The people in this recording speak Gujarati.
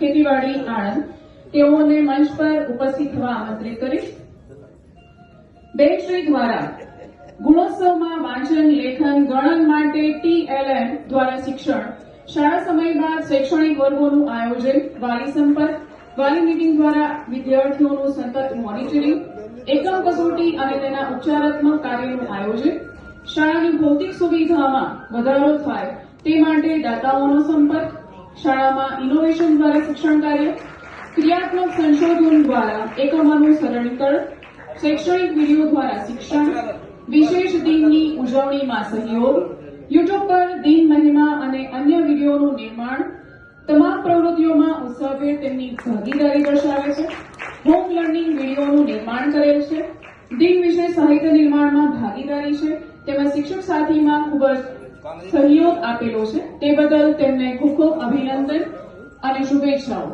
ખેતીવાડી આણંદ તેઓને મંચ પર ઉપસ્થિત થવા આમંત્રિત કરીશ. બેનશ્રી દ્વારા ગુણોત્સવમાં વાંચન, લેખન ગણન માટે ટીએલએમ દ્વારા શિક્ષણ, શાળા સમય બાદ શૈક્ષણિક વર્ગોનું આયોજન, વાલી સંપર્ક, વાલી મીટિંગ દ્વારા વિદ્યાર્થીઓનું સતત મોનિટરિંગ, એકમ કસોટી અને તેના ઉપચારાત્મક કાર્યનું આયોજન, શાળાની ભૌતિક સુવિધામાં વધારો થાય તે માટે દાતાઓનો સંપર્ક શાળામાં ઇનોવેશન દ્વારા શિક્ષણ કાર્ય, ક્રિયાત્મક સંશોધન દ્વારા એકમોનું સરળીકરણ, શૈક્ષણિક વીડિયો દ્વારા શિક્ષણ, વિશેષ દિનની ઉજવણીમાં સહયોગ, યુટ્યુબ પર દિન મહિમા અને અન્ય વિડીયોનું નિર્માણ, તમામ પ્રવૃત્તિઓમાં ઉત્સવે તેમની ભાગીદારી દર્શાવે છે હોમ લર્નિંગ વિડીયોનું નિર્માણ કરેલ છે, દિન વિશે સાહિત્ય નિર્માણમાં ભાગીદારી છે, તેમજ શિક્ષક સાથીમાં ખૂબ જ સહયોગ આપેલો છે. તે બદલ તેમને ખૂબ ખૂબ અભિનંદન અને શુભેચ્છાઓ.